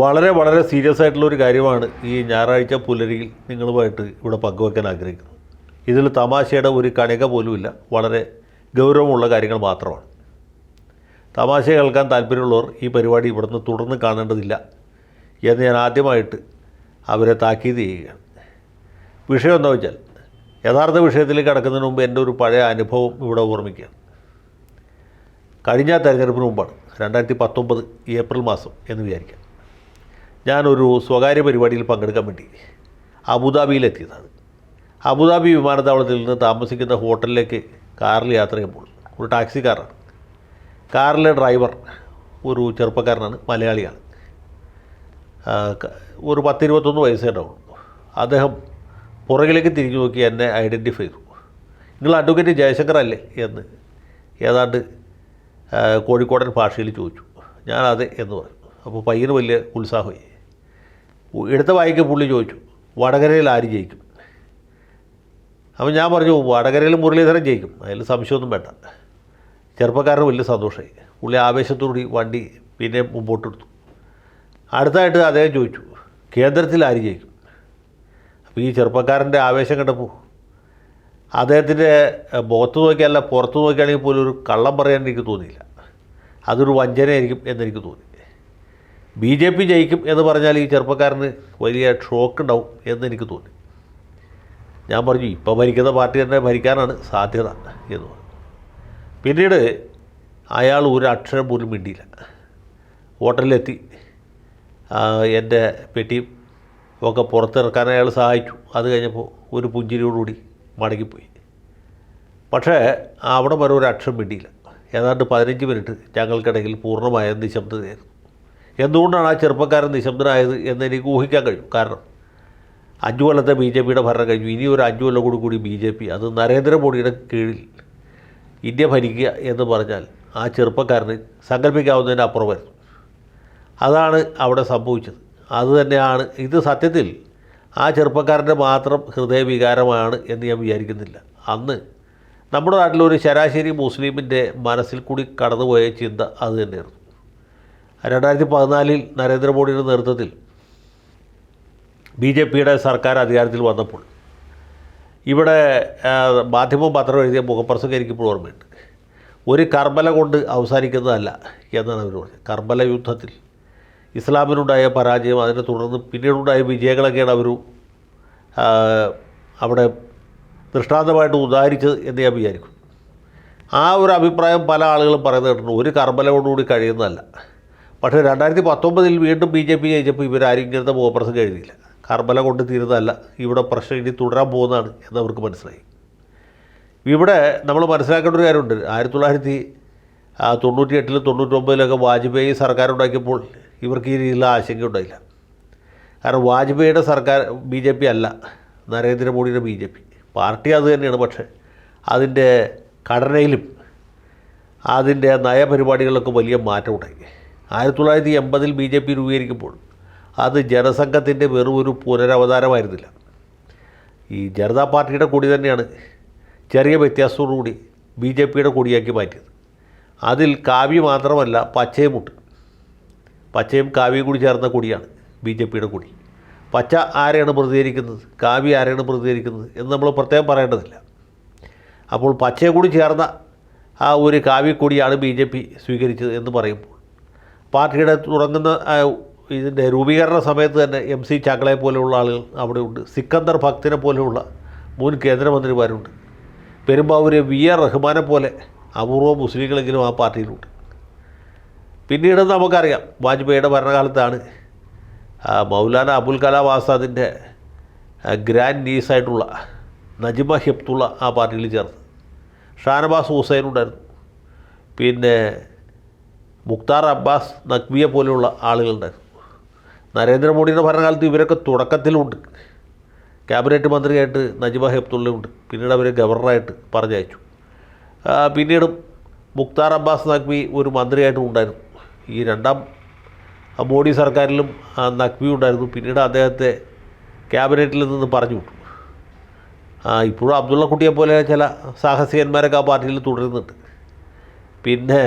വളരെ വളരെ സീരിയസ് ആയിട്ടുള്ള ഒരു കാര്യമാണ് ഈ ഞായറാഴ്ച പുലരിയിൽ നിങ്ങളുമായിട്ട് ഇവിടെ പങ്കുവെക്കാൻ ആഗ്രഹിക്കുന്നു ഇതിൽ തമാശയുടെ ഒരു കണിക പോലുമില്ല. വളരെ ഗൗരവമുള്ള കാര്യങ്ങൾ മാത്രമാണ്. തമാശ കേൾക്കാൻ താല്പര്യമുള്ളവർ ഈ പരിപാടി ഇവിടുന്ന് തുടർന്ന് കാണേണ്ടതില്ല എന്ന് ഞാൻ ആദ്യമായിട്ട് അവരെ താക്കീത് ചെയ്യുകയാണ്. വിഷയം എന്താ വെച്ചാൽ യഥാർത്ഥ വിഷയത്തിലേക്ക് കടക്കുന്നതിന് മുമ്പ് എന്റെ ഒരു പഴയ അനുഭവം ഇവിടെ ഓർമ്മിക്കുകയാണ്. കഴിഞ്ഞ തെരഞ്ഞെടുപ്പിന് മുമ്പാണ് രണ്ടായിരത്തി പത്തൊമ്പത് ഏപ്രിൽ മാസം എന്ന് വിചാരിക്കാം. ഞാനൊരു സ്വകാര്യ പരിപാടിയിൽ പങ്കെടുക്കാൻ വേണ്ടി അബുദാബിയിലെത്തിയതാണ്. അബുദാബി വിമാനത്താവളത്തിൽ നിന്ന് താമസിക്കുന്ന ഹോട്ടലിലേക്ക് കാറിൽ യാത്ര ചെയ്യുമ്പോൾ ഒരു ടാക്സിക്കാരാണ് കാറിലെ ഡ്രൈവർ ഒരു ചെറുപ്പക്കാരനാണ് മലയാളിയാണ്. ഒരു പത്തിരുപത്തൊന്ന് വയസ്സേ ഉണ്ടാവുള്ളൂ. അദ്ദേഹം പുറകിലേക്ക് തിരിഞ്ഞു നോക്കി എന്നെ ഐഡന്റിഫൈ ചെയ്തു. നിങ്ങൾ അഡ്വക്കേറ്റ് ജയശങ്കർ അല്ലേ? എന്ന് ഏതാണ്ട് കോഴിക്കോടൻ ഭാഷയിൽ ചോദിച്ചു. ഞാൻ അതെ എന്ന് പറഞ്ഞു. അപ്പോൾ പയ്യന് വലിയ ഉത്സാഹമായി. എടുത്ത വായിക്ക് പുള്ളി ചോദിച്ചു വടകരയിൽ ആര് ജയിക്കും? അപ്പം ഞാൻ പറഞ്ഞു വടകരയിൽ മുരളീധരൻ ജയിക്കും അതിൽ സംശയമൊന്നും വേണ്ട. ചെറുപ്പക്കാരന് വലിയ സന്തോഷമായി. പുള്ളി ആവേശത്തോടുകൂടി വണ്ടി പിന്നെ മുമ്പോട്ടെടുത്തു അടുത്തായിട്ട് അദ്ദേഹം ചോദിച്ചു കേന്ദ്രത്തിൽ ആര് ജയിക്കും? അപ്പോൾ ഈ ചെറുപ്പക്കാരന്റെ ആവേശം കണ്ടപ്പോൾ അദ്ദേഹത്തിന്റെ മുഖത്ത് നോക്കിയല്ല പുറത്ത് നോക്കിയാണെങ്കിൽ പോലും ഒരു കള്ളം പറയാൻ എനിക്ക് തോന്നിയില്ല. അതൊരു വഞ്ചനയായിരിക്കും എന്നെനിക്ക് തോന്നി. ബി ജെ പി ജയിക്കും എന്ന് പറഞ്ഞാൽ ഈ ചെറുപ്പക്കാരന് വലിയ ഷോക്ക് ഉണ്ടാവും എന്ന് എനിക്ക് തോന്നി. ഞാൻ പറഞ്ഞു ഇപ്പോൾ ഭരിക്കുന്ന പാർട്ടി തന്നെ ഭരിക്കാനാണ് സാധ്യത എന്ന് പറഞ്ഞു. പിന്നീട് അയാൾ ഒരു അക്ഷരം പോലും മിണ്ടിയില്ല. ഹോട്ടലിലെത്തി. എന്റെ പെട്ടിയും ഒക്കെ പുറത്തിറക്കാൻ അയാൾ സഹായിച്ചു. അത് കഴിഞ്ഞപ്പോൾ ഒരു പുഞ്ചിരിയോടുകൂടി മടങ്ങിപ്പോയി. പക്ഷേ അവിടെ വരെ ഒരു അക്ഷരം മിണ്ടിയില്ല. ഏതാണ്ട് പതിനഞ്ച് മിനിറ്റ് ഞങ്ങൾക്കിടയിൽ പൂർണമായ നിശബ്ദതയായിരുന്നു. എന്തുകൊണ്ടാണ് ആ ചെറുപ്പക്കാരൻ നിശബ്ദനായത് എന്ന് എനിക്ക് ഊഹിക്കാൻ കഴിയും. കാരണം അഞ്ചു കൊല്ലത്തെ ബി ജെ പിയുടെ ഭരണം കഴിഞ്ഞു. ഇനി ഒരു അഞ്ചു കൊല്ലം കൂടി കൂടി ബി ജെ പി. അത് നരേന്ദ്രമോദിയുടെ കീഴിൽ ഇന്ത്യ ഭരിക്കുക എന്ന് പറഞ്ഞാൽ ആ ചെറുപ്പക്കാരന് സങ്കല്പിക്കാവുന്നതിന് അപ്പുറമായിരുന്നു. അതാണ് അവിടെ സംഭവിച്ചത്. അതുതന്നെയാണ് ഇത് സത്യത്തിൽ ആ ചെറുപ്പക്കാരന്റെ മാത്രം ഹൃദയവികാരമാണ് എന്ന് ഞാൻ വിചാരിക്കുന്നില്ല. അന്ന് നമ്മുടെ നാട്ടിലൊരു ശരാശരി മുസ്ലിമിന്റെ മനസ്സിൽ കൂടി കടന്നുപോയ ചിന്ത അത് തന്നെയായിരുന്നു. രണ്ടായിരത്തി പതിനാലിൽ നരേന്ദ്രമോദിയുടെ നേതൃത്വത്തിൽ ബി ജെ പിയുടെ സർക്കാർ അധികാരത്തിൽ വന്നപ്പോൾ ഇവിടെ മാധ്യമം പത്രം എഴുതിയ മുഖപ്രസംഗം എനിക്കിപ്പോൾ ഓർമ്മയുണ്ട്. ഒരു കർബല കൊണ്ട് അവസാനിക്കുന്നതല്ല എന്നാണ് അവർ പറഞ്ഞത്. കർബല യുദ്ധത്തിൽ ഇസ്ലാമിനുണ്ടായ പരാജയം അതിനെ തുടർന്ന് പിന്നീടുണ്ടായ വിജയങ്ങളൊക്കെയാണ് അവർ അവിടെ ദൃഷ്ടാന്തമായിട്ട് ഉദാഹരിച്ചത് എന്ന് ഞാൻ വിചാരിക്കും ആ ഒരു അഭിപ്രായം പല ആളുകളും പറയുന്നത് കേട്ടിട്ടുണ്ട്. ഒരു കൊണ്ടുകൂടി കഴിയുന്നതല്ല. പക്ഷേ രണ്ടായിരത്തി പത്തൊമ്പതിൽ വീണ്ടും ബി ജെ പി ജയിച്ചപ്പോൾ ഇവരാരും ഇങ്ങനത്തെ മുഖപ്രസംഗം എഴുതിയില്ല കർബല കൊണ്ട് തീരുന്നതല്ല. ഇവിടെ പ്രശ്നം ഇനി തുടരാൻ പോകുന്നതാണ് എന്നവർക്ക് മനസ്സിലായി. ഇവിടെ നമ്മൾ മനസ്സിലാക്കേണ്ട ഒരു കാര്യമുണ്ട്. ആയിരത്തി തൊള്ളായിരത്തി തൊണ്ണൂറ്റി എട്ടിലും തൊണ്ണൂറ്റൊമ്പതിലൊക്കെ വാജ്പേയി സർക്കാർ ഉണ്ടാക്കിയപ്പോൾ ഇവർക്ക് ഈ രീതിയിലുള്ള ആശങ്ക ഉണ്ടായില്ല. കാരണം വാജ്പേയിയുടെ സർക്കാർ ബി ജെ പി അല്ല. നരേന്ദ്രമോദിയുടെ ബി ജെ പി. പാർട്ടി അത് തന്നെയാണ്. പക്ഷേ അതിന്റെ ഘടനയിലും അതിന്റെ നയപരിപാടികളിലൊക്കെ വലിയ മാറ്റം ഉണ്ടായി ആയിരത്തി തൊള്ളായിരത്തി എൺപതിൽ ബി ജെ പി രൂപീകരിക്കുമ്പോൾ അത് ജനസംഘത്തിന്റെ വെറും ഒരു പുനരവതാരമായിരുന്നില്ല. ഈ ജനതാ പാർട്ടിയുടെ കൊടി തന്നെയാണ് ചെറിയ വ്യത്യാസത്തോടുകൂടി ബി ജെ പിയുടെ കൊടിയാക്കി മാറ്റിയത്. അതിൽ കാവ്യ മാത്രമല്ല പച്ചയുമുണ്ട്. പച്ചയും കാവ്യയും കൂടി ചേർന്ന കൊടിയാണ് ബി ജെ പിയുടെ കൊടി. പച്ച ആരെയാണ് പ്രതികരിക്കുന്നത്? കാവ്യ ആരെയാണ് പ്രതികരിക്കുന്നത് എന്ന് നമ്മൾ പ്രത്യേകം പറയേണ്ടതില്ല. അപ്പോൾ പച്ചയെ കൂടി ചേർന്ന ആ ഒരു കാവ്യക്കൊടിയാണ് ബി ജെ പി സ്വീകരിച്ചത് എന്ന് പറയുമ്പോൾ പാർട്ടിയുടെ തുടങ്ങുന്ന ഇതിന്റെ രൂപീകരണ സമയത്ത് തന്നെ എം സി ചാക്കളയെ പോലെയുള്ള ആളുകൾ അവിടെ ഉണ്ട് സിക്കന്ദർ ഭക്തിനെ പോലെയുള്ള മുൻ കേന്ദ്രമന്ത്രിമാരുണ്ട്. പെരുമ്പാവൂര് വി ആർ റഹ്മാനെ പോലെ അപൂർവ മുസ്ലിങ്ങളെങ്കിലും ആ പാർട്ടിയിലുണ്ട്. പിന്നീട് നമുക്കറിയാം വാജ്പേയിയുടെ ഭരണകാലത്താണ് മൗലാന അബുൽ കലാം ആസാദിന്റെ ഗ്രാൻഡ് നീസായിട്ടുള്ള നജിമ ഹിപ്തുള്ള ആ പാർട്ടിയിൽ ചേർന്ന് ഷാനവാസ് ഹുസൈൻ ഉണ്ടായിരുന്നു. പിന്നെ മുക്താർ അബ്ബാസ് നഖ്വിയെ പോലെയുള്ള ആളുകളുണ്ടായിരുന്നു നരേന്ദ്രമോദിയുടെ ഭരണകാലത്ത് ഇവരൊക്കെ തുടക്കത്തിലുണ്ട്. ക്യാബിനറ്റ് മന്ത്രിയായിട്ട് നജിബ ഹെബ്തുള്ളയുണ്ട് പിന്നീട് അവരെ ഗവർണറായിട്ട് പറഞ്ഞയച്ചു. പിന്നീട് മുക്താർ അബ്ബാസ് നഖ്വി ഒരു മന്ത്രിയായിട്ടും ഉണ്ടായിരുന്നു. ഈ രണ്ടാം മോഡി സർക്കാരിലും നഖ്വി ഉണ്ടായിരുന്നു. പിന്നീട് അദ്ദേഹത്തെ ക്യാബിനറ്റിൽ നിന്ന് പറഞ്ഞു വിട്ടു. ഇപ്പോഴും അബ്ദുള്ള കുട്ടിയെ പോലെ ചില സാഹസികന്മാരൊക്കെ ആ പാർട്ടിയിൽ തുടരുന്നുണ്ട്. പിന്നെ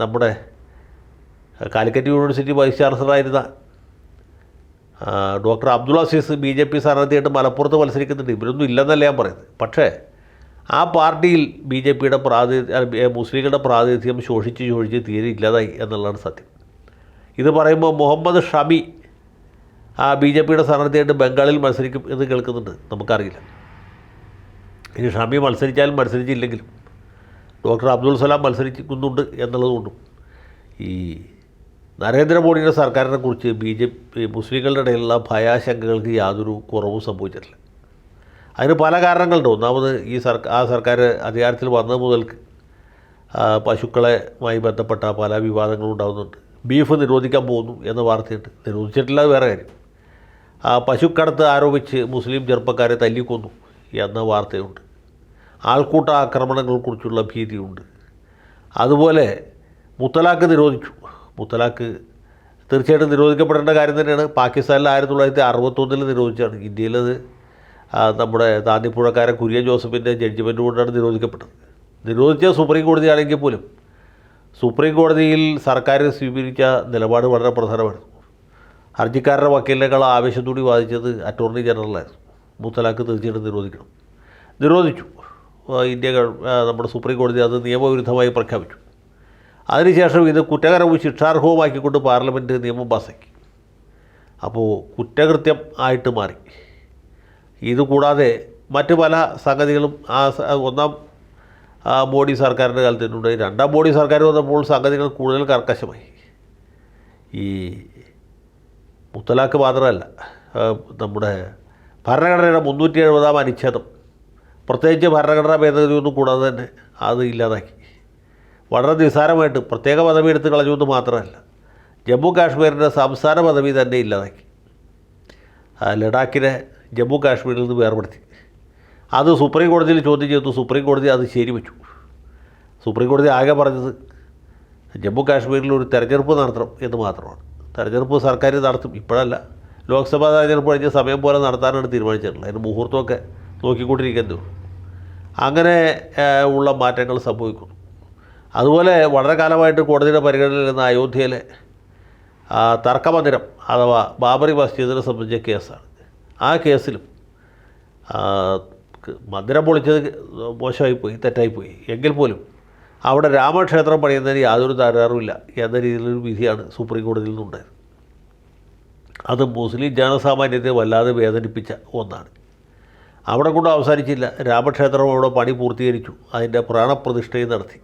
നമ്മുടെ Calicut university vice ചാൻസലറായിരുന്ന doctor Abdul Aziz B J P സ്ഥാനാർത്ഥിയായിട്ട് മലപ്പുറത്ത് മത്സരിക്കുന്നുണ്ട്. ഇവരൊന്നും ഇല്ലെന്നല്ല ഞാൻ പറയുന്നത്. പക്ഷേ ആ പാർട്ടിയിൽ ബി ജെ പിയുടെ പ്രാതിനിധ്യം മുസ്ലിങ്ങളുടെ പ്രാതിനിധ്യം ശോഷിച്ച് ശോഷിച്ച് തീരെ ഇല്ലാതായി എന്നുള്ളതാണ് സത്യം. ഇത് പറയുമ്പോൾ മുഹമ്മദ് ഷമി ആ ബി ജെ പിയുടെ സ്ഥാനാർത്ഥിയായിട്ട് ബംഗാളിൽ മത്സരിക്കും എന്ന് കേൾക്കുന്നുണ്ട്. നമുക്കറിയില്ല. ഇനി ഷമി മത്സരിച്ചാലും മത്സരിച്ചില്ലെങ്കിലും ഡോക്ടർ അബ്ദുൾ സലാം മത്സരിക്കുന്നുണ്ട് എന്നുള്ളതുകൊണ്ടും ഈ നരേന്ദ്രമോദിയുടെ സർക്കാരിനെ കുറിച്ച് ബി ജെ പി മുസ്ലിങ്ങളുടെ ഇടയിലുള്ള ഭയാശങ്കകൾക്ക് യാതൊരു കുറവും സംഭവിച്ചിട്ടില്ല. അതിന് പല കാരണങ്ങളുണ്ട്. ഒന്നാമത് ഈ സർക്കാർ ആ സർക്കാർ അധികാരത്തിൽ വന്നത് മുതൽ പശുക്കളുമായി ബന്ധപ്പെട്ട പല വിവാദങ്ങളും ഉണ്ടാകുന്നുണ്ട് ബീഫ് നിരോധിക്കാൻ പോകുന്നു എന്ന വാർത്തയുണ്ട്. നിരോധിച്ചിട്ടില്ല അത് വേറെ കാര്യം. ആ പശുക്കടത്ത് ആരോപിച്ച് മുസ്ലിം ചെറുപ്പക്കാരെ തല്ലിക്കൊന്നു എന്ന വാർത്തയുണ്ട്. ആൾക്കൂട്ട ആക്രമണങ്ങളെക്കുറിച്ചുള്ള ഭീതിയുണ്ട്. അതുപോലെ മുത്തലാഖ് നിരോധിച്ചു. മുത്തലാഖ് തീർച്ചയായിട്ടും നിരോധിക്കപ്പെടേണ്ട കാര്യം തന്നെയാണ്. പാകിസ്ഥാനിൽ ആയിരത്തി തൊള്ളായിരത്തി അറുപത്തൊന്നിൽ നിരോധിച്ചാണ്. ഇന്ത്യയിലത് നമ്മുടെ താന്നിപ്പുഴക്കാരൻ കുര്യൻ ജോസഫിന്റെ ജഡ്ജ്മെന്റ് കൊണ്ടാണ് നിരോധിക്കപ്പെട്ടത്. നിരോധിച്ച സുപ്രീം കോടതിയാണെങ്കിൽ പോലും സുപ്രീം കോടതിയിൽ സർക്കാർ സ്വീകരിച്ച നിലപാട് വളരെ പ്രധാനമാണ്. ഹർജിക്കാരുടെ വക്കീലിനേക്കാൾ കൂടി വാദിച്ചത് അറ്റോർണി ജനറലായിരുന്നു. മുത്തലാഖ് തീർച്ചയായിട്ടും നിരോധിക്കണം. നിരോധിച്ചു. ഇന്ത്യ നമ്മുടെ സുപ്രീം കോടതി അത് നിയമവിരുദ്ധമായി പ്രഖ്യാപിച്ചു. അതിനുശേഷം ഇത് കുറ്റകരവും ശിക്ഷാർഹവുമാക്കിക്കൊണ്ട് പാർലമെന്റ് നിയമം പാസാക്കി. അപ്പോൾ കുറ്റകൃത്യം ആയിട്ട് മാറി. ഇതുകൂടാതെ മറ്റ് പല സംഗതികളും ആ ഒന്നാം മോഡി സർക്കാരിന്റെ കാലത്തിനുണ്ട് രണ്ടാം മോഡി സർക്കാർ വന്നപ്പോൾ സംഗതികൾ കൂടുതൽ കർക്കശമായി. ഈ മുത്തലാഖ് മാത്രമല്ല നമ്മുടെ ഭരണഘടനയുടെ മുന്നൂറ്റി എഴുപതാം അനുച്ഛേദം. പ്രത്യേകിച്ച് ഭരണഘടനാ ഭേദഗതി ഒന്നും കൂടാതെ തന്നെ അത് ഇല്ലാതാക്കി. വളരെ നിസ്സാരമായിട്ട് പ്രത്യേക പദവി എടുത്ത് കളഞ്ഞുവെന്ന് മാത്രമല്ല ജമ്മു കാശ്മീരിന്റെ സംസ്ഥാന പദവി തന്നെ ഇല്ലാതാക്കി. ലഡാക്കിനെ ജമ്മു കാശ്മീരിൽ നിന്ന് വേർപെടുത്തി. അത് സുപ്രീം കോടതിയിൽ ചോദ്യം ചെയ്തു സുപ്രീം കോടതി അത് ശരിവെച്ചു. സുപ്രീം കോടതി ആകെ പറഞ്ഞത് ജമ്മു കാശ്മീരിൽ ഒരു തെരഞ്ഞെടുപ്പ് നടത്തണം എന്ന് മാത്രമാണ്. തെരഞ്ഞെടുപ്പ് സർക്കാർ നടത്തും. ഇപ്പോഴല്ല ലോക്സഭാ തെരഞ്ഞെടുപ്പ് കഴിഞ്ഞ സമയം പോലെ നടത്താനാണ് തീരുമാനിച്ചിട്ടുള്ളത്. അതിന് മുഹൂർത്തമൊക്കെ നോക്കിക്കൊണ്ടിരിക്കുന്നു അങ്ങനെ ഉള്ള മാറ്റങ്ങൾ സംഭവിക്കുന്നു. അതുപോലെ വളരെ കാലമായിട്ട് കോടതിയുടെ പരിഗണനയിൽ നിന്ന് അയോധ്യയിലെ തർക്കമന്ദിരം അഥവാ ബാബറി മസ്ജിദിനെ സംബന്ധിച്ച കേസാണ്. ആ കേസിലും മന്ദിരം പൊളിച്ചത് മോശമായിപ്പോയി തെറ്റായിപ്പോയി. എങ്കിൽ പോലും അവിടെ രാമക്ഷേത്രം പണിയുന്നതിന് യാതൊരു തകരാറുമില്ല എന്ന രീതിയിലൊരു വിധിയാണ് സുപ്രീം കോടതിയിൽ നിന്നുണ്ടായത് അത് മുസ്ലിം ജനസാമാന്യത്തെ വല്ലാതെ വേദനിപ്പിച്ച ഒന്നാണ്. അവിടെ കൊണ്ട് അവസാനിച്ചില്ല. രാമക്ഷേത്രം അവിടെ പണി പൂർത്തീകരിച്ചു. അതിന്റെ പ്രാണപ്രതിഷ്ഠയും നടത്തി.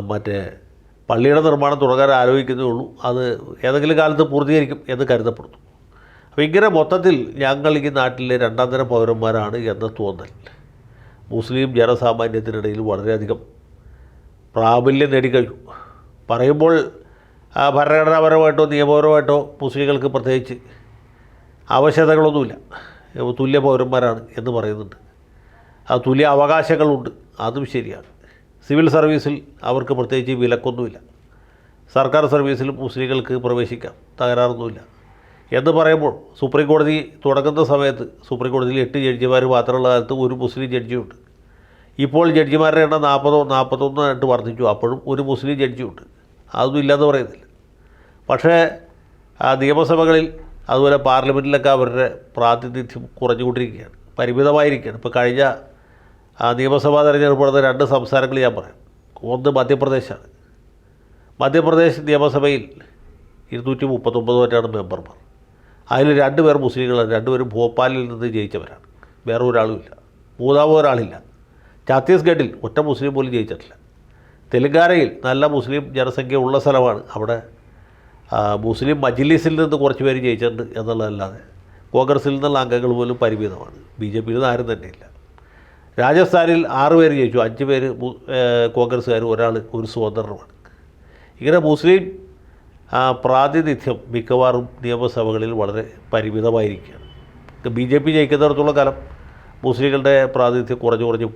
മറ്റേ പള്ളിയുടെ നിർമ്മാണം തുടങ്ങാൻ ആലോചിക്കുന്നേ ഉള്ളൂ. അത് ഏതെങ്കിലും കാലത്ത് പൂർത്തീകരിക്കും എന്ന് കരുതപ്പെടുന്നു. അപ്പോൾ ഇങ്ങനെ മൊത്തത്തിൽ ഞങ്ങൾ ഈ നാട്ടിലെ രണ്ടാം തരം പൗരന്മാരാണ് എന്ന തോന്നൽ മുസ്ലിം ജനസാമാന്യത്തിനിടയിൽ വളരെയധികം പ്രാബല്യം നേടിക്കഴിഞ്ഞു. പറയുമ്പോൾ ഭരണഘടനാപരമായിട്ടോ നിയമപരമായിട്ടോ മുസ്ലിങ്ങൾക്ക് പ്രത്യേകിച്ച് ആവശ്യകതകളൊന്നുമില്ല. ഏ, തുല്യ പൗരന്മാരാണ് എന്ന് പറയുന്നുണ്ട്. ആ തുല്യ അവകാശങ്ങളുണ്ട്. അതും ശരിയാണ്. സിവിൽ സർവീസിൽ അവർക്ക് പ്രത്യേകിച്ച് വിലക്കൊന്നുമില്ല. സർക്കാർ സർവീസിൽ മുസ്ലിങ്ങൾക്ക് പ്രവേശിക്കാം. തകരാറൊന്നുമില്ല. എന്ന് പറയുമ്പോൾ സുപ്രീം കോടതി തുടങ്ങുന്ന സമയത്ത് സുപ്രീം കോടതിയിൽ എട്ട് ജഡ്ജിമാർ മാത്രമുള്ള കാലത്ത് ഒരു മുസ്ലിം ജഡ്ജിയുണ്ട്. ഇപ്പോൾ ജഡ്ജിമാരുടെ എണ്ണം നാൽപ്പതോ നാൽപ്പത്തൊന്നായിട്ട് വർദ്ധിച്ചു. അപ്പോഴും ഒരു മുസ്ലിം ജഡ്ജിയുണ്ട്. അതൊന്നും ഇല്ലെന്ന് പറയുന്നില്ല. പക്ഷേ ആ നിയമസഭകളിൽ അതുപോലെ പാർലമെന്റിലൊക്കെ അവരുടെ പ്രാതിനിധ്യം കുറഞ്ഞുകൊണ്ടിരിക്കുകയാണ്. പരിമിതമായിരിക്കുകയാണ്. ഇപ്പോൾ കഴിഞ്ഞ ആ നിയമസഭാ തെരഞ്ഞെടുപ്പ് നടന്ന രണ്ട് സംസ്ഥാനങ്ങൾ ഞാൻ പറയാം. ഒന്ന് മധ്യപ്രദേശാണ്. മധ്യപ്രദേശ് നിയമസഭയിൽ ഇരുന്നൂറ്റി മുപ്പത്തൊമ്പത് വരെയാണ് മെമ്പർമാർ. അതിൽ രണ്ടുപേർ മുസ്ലിങ്ങളാണ്. രണ്ടുപേരും ഭോപ്പാലിൽ നിന്ന് ജയിച്ചവരാണ്. വേറെ ഒരാളുമില്ല. മൂന്നാമത് ഒരാളില്ല. ഛത്തീസ്ഗഡിൽ ഒറ്റ മുസ്ലിം പോലും ജയിച്ചിട്ടില്ല. തെലങ്കാനയിൽ നല്ല മുസ്ലിം ജനസംഖ്യ ഉള്ള സ്ഥലമാണ്. അവിടെ മുസ്ലിം മജ്ലിസിൽ നിന്ന് കുറച്ച് പേര് ജയിച്ചിട്ടുണ്ട് എന്നുള്ളതല്ലാതെ കോൺഗ്രസിൽ നിന്നുള്ള അംഗങ്ങൾ പോലും പരിമിതമാണ്. ബി ജെ പിയിൽ നിന്ന് ആരും തന്നെയില്ല. രാജസ്ഥാനിൽ ആറ് പേര് ജയിച്ചു. അഞ്ച് പേര് കോൺഗ്രസ്സുകാർ ഒരാൾ ഒരു സ്വതന്ത്രമാണ്. ഇങ്ങനെ മുസ്ലിം പ്രാതിനിധ്യം മിക്കവാറും നിയമസഭകളിൽ വളരെ പരിമിതമായിരിക്കുകയാണ്. ബി ജെ പി ജയിക്കുന്നിടത്തോളം കാലം മുസ്ലിങ്ങളുടെ പ്രാതിനിധ്യം കുറഞ്ഞു കുറഞ്ഞു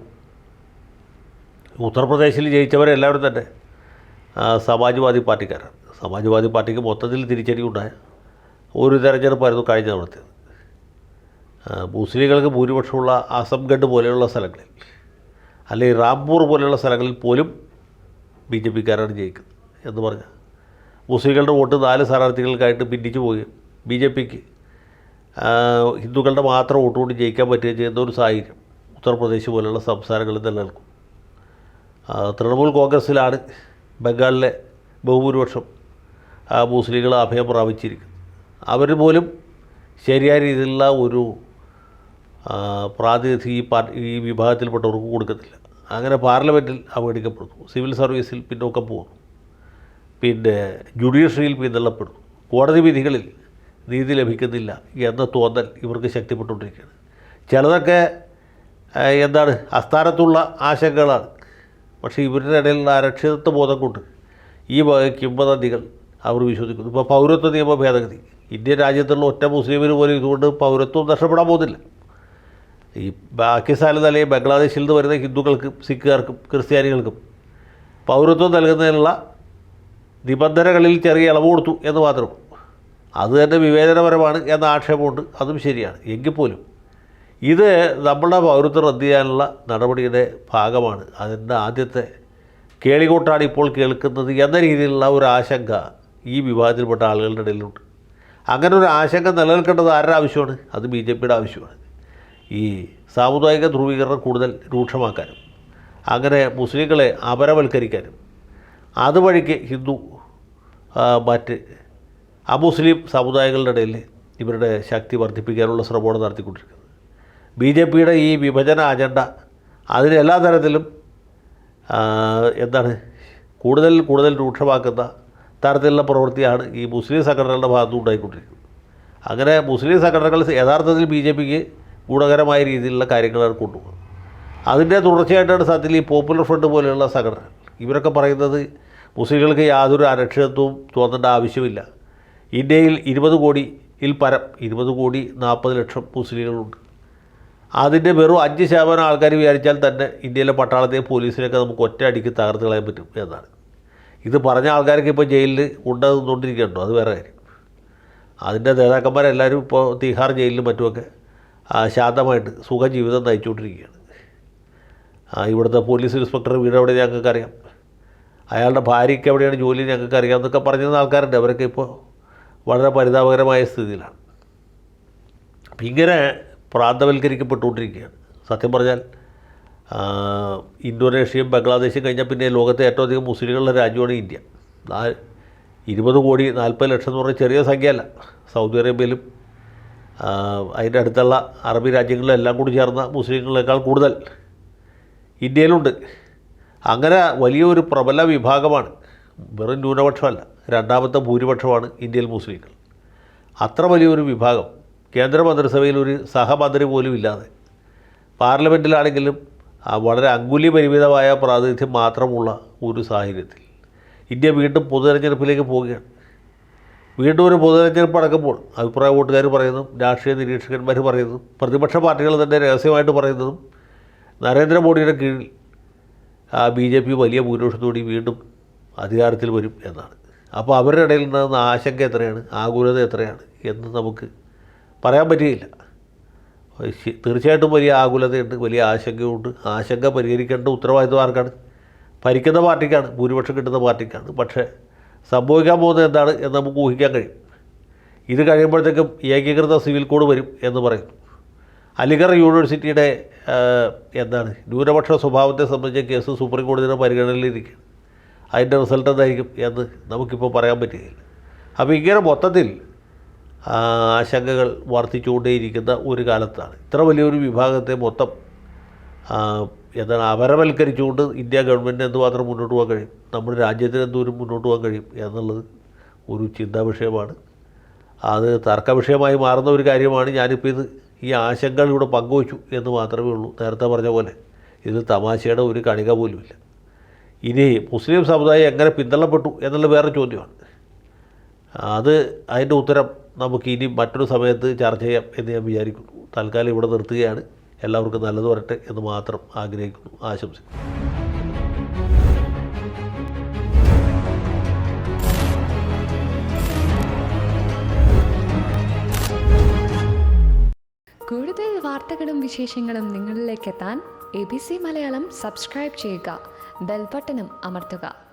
ഉത്തർപ്രദേശിൽ ജയിച്ചവരെല്ലാവരും തന്നെ സമാജ്വാദി പാർട്ടിക്കാരാണ്. സമാജ്വാദി പാർട്ടിക്ക് മൊത്തത്തിൽ തിരിച്ചടി ഉണ്ടായ ഒരു തെരഞ്ഞെടുപ്പായിരുന്നു കഴിഞ്ഞ ആ, മുസ്ലിങ്ങൾക്ക് ഭൂരിപക്ഷമുള്ള അസംഗഡ് പോലെയുള്ള സ്ഥലങ്ങളിൽ അല്ലെങ്കിൽ റാംപൂർ പോലെയുള്ള സ്ഥലങ്ങളിൽ പോലും ബി ജെ പിക്കാരാണ് ജയിക്കുന്നത് എന്ന് പറഞ്ഞാൽ മുസ്ലിങ്ങളുടെ വോട്ട് നാല് സ്ഥാനാർത്ഥികൾക്കായിട്ട് ഭിന്നിച്ചു പോവുകയും ബി ജെ പിക്ക്. ഹിന്ദുക്കളുടെ മാത്രം വോട്ട് കൊണ്ട് ജയിക്കാൻ പറ്റുകയും ചെയ്യുന്ന ഒരു സാഹചര്യം ഉത്തർപ്രദേശ് പോലെയുള്ള സംസ്ഥാനങ്ങളിൽ നിലനിൽക്കും. തൃണമൂൽ കോൺഗ്രസ്സിലാണ് ബംഗാളിലെ ബഹുഭൂരിപക്ഷം മുസ്ലിങ്ങൾ അഭയം പ്രാപിച്ചിരിക്കുന്നത്. അവർ പോലും ശരിയായ രീതിയിലുള്ള ഒരു പ്രാതിനിധ്യം ഈ പാർട്ടി ഈ വിഭാഗത്തിൽപ്പെട്ടവർക്ക് കൊടുക്കത്തില്ല. അങ്ങനെ പാർലമെന്റിൽ അവഗണിക്കപ്പെടുന്നു സിവിൽ സർവീസിൽ പിന്നോക്കം പോകുന്നു. പിന്നെ ജുഡീഷ്യറിയിൽ പിന്തള്ളപ്പെടുന്നു. കോടതി വിധികളിൽ നീതി ലഭിക്കുന്നില്ല എന്ന തോന്നൽ ഇവർക്ക് ശക്തിപ്പെട്ടുകൊണ്ടിരിക്കുകയാണ്. ചിലതൊക്കെ എന്താണ് അസ്ഥാനത്തുള്ള ആശങ്കകളാണ്. പക്ഷേ ഇവരുടെ ഇടയിലുള്ള അരക്ഷിതത്വ ബോധം കൊണ്ട് ഈ കിംവദന്തികൾ അവർ വിശ്വസിക്കുന്നു. ഇപ്പോൾ പൗരത്വ നിയമ ഭേദഗതി. ഇന്ത്യൻ രാജ്യത്തുള്ള ഒറ്റ മുസ്ലിമിന് പോലും ഇതുകൊണ്ട് പൗരത്വം നഷ്ടപ്പെടാൻ പോകുന്നില്ല. ഈ പാകിസ്ഥാനിൽ അല്ലെങ്കിൽ ബംഗ്ലാദേശിൽ നിന്ന് വരുന്ന ഹിന്ദുക്കൾക്കും സിഖുകാർക്കും ക്രിസ്ത്യാനികൾക്കും പൗരത്വം നൽകുന്നതിനുള്ള നിബന്ധനകളിൽ ചെറിയ ഇളവ് കൊടുത്തു എന്ന് മാത്രം അത് തന്നെ വിവേചനപരമാണ് എന്ന ആക്ഷേപമുണ്ട്. അതും ശരിയാണ്. എങ്കിൽ പോലും ഇത് നമ്മുടെ പൗരത്വം റദ്ദ് ചെയ്യാനുള്ള നടപടിയുടെ ഭാഗമാണ്. അതിന്റെ ആദ്യത്തെ കേളികൂട്ടാണ് ഇപ്പോൾ കേൾക്കുന്നത് എന്ന രീതിയിലുള്ള ഒരു ആശങ്ക ഈ വിഭാഗത്തിൽപ്പെട്ട ആളുകളുടെ ഇടയിലുണ്ട്. അങ്ങനെ ഒരു ആശങ്ക നിലനിൽക്കേണ്ടത് ആരുടെ ആവശ്യമാണ്? അത് ബി ജെ പിയുടെ ആവശ്യമാണ്. ഈ സാമുദായിക ധ്രുവീകരണം കൂടുതൽ രൂക്ഷമാക്കാനും അങ്ങനെ മുസ്ലിങ്ങളെ അപരവൽക്കരിക്കാനും. അതുവഴിക്ക് ഹിന്ദു മറ്റ് അമുസ്ലിം സമുദായങ്ങളുടെ ഇടയിൽ ഇവരുടെ ശക്തി വർദ്ധിപ്പിക്കാനുള്ള ശ്രമമാണ് നടത്തിക്കൊണ്ടിരിക്കുന്നത്. ബി ജെ പിയുടെ ഈ വിഭജന അജണ്ട അതിന് എല്ലാ തരത്തിലും എന്താണ് കൂടുതൽ കൂടുതൽ രൂക്ഷമാക്കുന്ന തരത്തിലുള്ള പ്രവൃത്തിയാണ് ഈ മുസ്ലിം സംഘടനകളുടെ ഭാഗത്തുനിന്ന് ഉണ്ടായിക്കൊണ്ടിരിക്കുന്നത് അങ്ങനെ മുസ്ലിം സംഘടനകൾ യഥാർത്ഥത്തിൽ ബി ജെ പിക്ക് ഗുണകരമായ രീതിയിലുള്ള കാര്യങ്ങളാണ് കൊണ്ടുപോകുന്നത് അതിന്റെ തുടർച്ചയായിട്ടാണ് സത്യത്തിൽ ഈ പോപ്പുലർ ഫ്രണ്ട് പോലെയുള്ള സംഘടന. ഇവരൊക്കെ പറയുന്നത് മുസ്ലിങ്ങൾക്ക് യാതൊരു അരക്ഷിതത്വവും തോന്നേണ്ട ആവശ്യമില്ല. ഇന്ത്യയിൽ ഇരുപത് കോടിയിൽ പരം ഇരുപത് കോടി നാൽപ്പത് ലക്ഷം മുസ്ലിങ്ങളുണ്ട്. അതിന്റെ വെറും അഞ്ച് ശതമാനം ആൾക്കാർ വിചാരിച്ചാൽ തന്നെ ഇന്ത്യയിലെ പട്ടാളത്തെയും പോലീസിനെയൊക്കെ നമുക്ക് ഒറ്റ അടിക്ക് തകർത്ത് കളയാൻ പറ്റും എന്നാണ്. ഇത് പറഞ്ഞ ആൾക്കാർക്ക് ഇപ്പോൾ ജയിലിൽ ഉണ്ടെന്നുകൊണ്ടിരിക്കുന്നുണ്ടോ അത് വേറെ കാര്യം. അതിന്റെ നേതാക്കന്മാരെല്ലാവരും ഇപ്പോൾ തിഹാർ ജയിലിലും മറ്റുമൊക്കെ ശാന്തമായിട്ട് സുഖജീവിതം നയിച്ചുകൊണ്ടിരിക്കുകയാണ്. ഇവിടുത്തെ പോലീസ് ഇൻസ്പെക്ടർ വീട് എവിടെ ഞങ്ങൾക്കറിയാം. അയാളുടെ ഭാര്യയ്ക്ക് എവിടെയാണ് ജോലി ഞങ്ങൾക്ക് അറിയാം എന്നൊക്കെ പറഞ്ഞിരുന്ന ആൾക്കാരുണ്ട്. അവരൊക്കെ ഇപ്പോൾ വളരെ പരിതാപകരമായ സ്ഥിതിയിലാണ്. അപ്പം ഇങ്ങനെ പ്രാന്തവൽക്കരിക്കപ്പെട്ടുകൊണ്ടിരിക്കുകയാണ്. സത്യം പറഞ്ഞാൽ ഇന്തോനേഷ്യയും ബംഗ്ലാദേശും കഴിഞ്ഞാൽ പിന്നെ ലോകത്തെ ഏറ്റവും അധികം മുസ്ലിങ്ങളുള്ള രാജ്യമാണ് ഇന്ത്യ. ഇരുപത് കോടി നാൽപ്പത് ലക്ഷം എന്ന് പറഞ്ഞാൽ ചെറിയ സംഖ്യയല്ല. സൗദി അറേബ്യയിലും അതിന്റെ അടുത്തുള്ള അറബി രാജ്യങ്ങളിലെല്ലാം കൂടി ചേർന്ന മുസ്ലിങ്ങളെക്കാൾ കൂടുതൽ ഇന്ത്യയിലുണ്ട്. അങ്ങനെ വലിയൊരു പ്രബല വിഭാഗമാണ്. വെറും ന്യൂനപക്ഷമല്ല രണ്ടാമത്തെ ഭൂരിപക്ഷമാണ് ഇന്ത്യയിൽ മുസ്ലിങ്ങൾ. അത്ര വലിയൊരു വിഭാഗം. കേന്ദ്രമന്ത്രിസഭയിൽ ഒരു സഹമന്ത്രി പോലും ഇല്ലാതെ. പാർലമെന്റിലാണെങ്കിലും വളരെ അങ്കുലി പരിമിതമായ പ്രാതിനിധ്യം മാത്രമുള്ള ഒരു സാഹചര്യത്തിൽ. ഇന്ത്യ വീണ്ടും പൊതുതെരഞ്ഞെടുപ്പിലേക്ക് പോവുകയാണ്. വീണ്ടും ഒരു പൊതുതെരഞ്ഞെടുപ്പ് നടക്കുമ്പോൾ അഭിപ്രായ വോട്ടുകാർ പറയുന്നതും രാഷ്ട്രീയ നിരീക്ഷകന്മാർ പറയുന്നതും പ്രതിപക്ഷ പാർട്ടികൾ തന്നെ രഹസ്യമായിട്ട് പറയുന്നതും നരേന്ദ്രമോദിയുടെ കീഴിൽ ആ ബി ജെ പി വലിയ ഭൂരിപക്ഷത്തോടെ വീണ്ടും അധികാരത്തിൽ വരും എന്നാണ്. അപ്പോൾ അവരുടെ ഇടയിൽ ഉണ്ടാകുന്ന ആശങ്ക എത്രയാണ്? ആകുലത എത്രയാണ്? എന്ന് നമുക്ക് പറയാൻ പറ്റുകയില്ല തീർച്ചയായിട്ടും വലിയ ആകുലതയുണ്ട് വലിയ ആശങ്കയുണ്ട്. ആശങ്ക പരിഹരിക്കേണ്ട ഉത്തരവാദിത്വം ആർക്കാണ്? ഭരിക്കുന്ന പാർട്ടിക്കാണ് ഭൂരിപക്ഷം കിട്ടുന്ന പാർട്ടിക്കാണ്. പക്ഷേ സംഭവിക്കാൻ പോകുന്നത് എന്താണ് എന്ന് നമുക്ക് ഊഹിക്കാൻ കഴിയും. ഇത് കഴിയുമ്പോഴത്തേക്കും ഏകീകൃത സിവിൽ കോഡ് വരും എന്ന് പറയുന്നു അലിഗർ യൂണിവേഴ്സിറ്റിയുടെ എന്താണ് ന്യൂനപക്ഷ സ്വഭാവത്തെ സംബന്ധിച്ച കേസ് സുപ്രീം കോടതിയുടെ പരിഗണനയിലിരിക്കും അതിന്റെ റിസൾട്ട് എന്തായിരിക്കും എന്ന് നമുക്കിപ്പോൾ പറയാൻ പറ്റുകയില്ല. അപ്പോൾ ഇങ്ങനെ മൊത്തത്തിൽ ആശങ്കകൾ വർദ്ധിച്ചുകൊണ്ടേയിരിക്കുന്ന ഒരു കാലത്താണ്. ഇത്ര വലിയൊരു വിഭാഗത്തെ മൊത്തം എന്താണ് അപരവൽക്കരിച്ചുകൊണ്ട് ഇന്ത്യ ഗവൺമെന്റിന് എന്തുമാത്രം മുന്നോട്ട് പോകാൻ കഴിയും? നമ്മുടെ രാജ്യത്തിന് എന്തോരം മുന്നോട്ട് പോകാൻ കഴിയും എന്നുള്ളത് ഒരു ചിന്താ വിഷയമാണ്. അത് തർക്ക വിഷയമായി മാറുന്ന ഒരു കാര്യമാണ്. ഞാനിപ്പോൾ ഇത് ഈ ആശങ്കകൾ ഇവിടെ പങ്കുവച്ചു എന്ന് മാത്രമേ ഉള്ളൂ. നേരത്തെ പറഞ്ഞ പോലെ ഇത് തമാശയുടെ ഒരു കണിക പോലുമില്ല ഇനി മുസ്ലിം സമുദായം എങ്ങനെ പിന്തള്ളപ്പെട്ടു എന്നുള്ള വേറെ ചോദ്യമാണ്. അത് അതിന്റെ ഉത്തരം നമുക്ക് ഇനി മറ്റൊരു സമയത്ത് ചർച്ച ചെയ്യാം എന്ന് ഞാൻ വിചാരിക്കുന്നു. തൽക്കാലം ഇവിടെ നിർത്തുകയാണ്. എല്ലാവർക്കും നല്ലത് വരട്ടെ എന്ന് മാത്രം ആഗ്രഹിക്കുന്നു ആശംസിക്കുന്നു. കൂടുതൽ വാർത്തകളും വിശേഷങ്ങളും നിങ്ങളിലേക്ക് എത്താൻ A B C Malayalam subscribe ചെയ്യുക ബെൽബട്ടനും അമർത്തുക.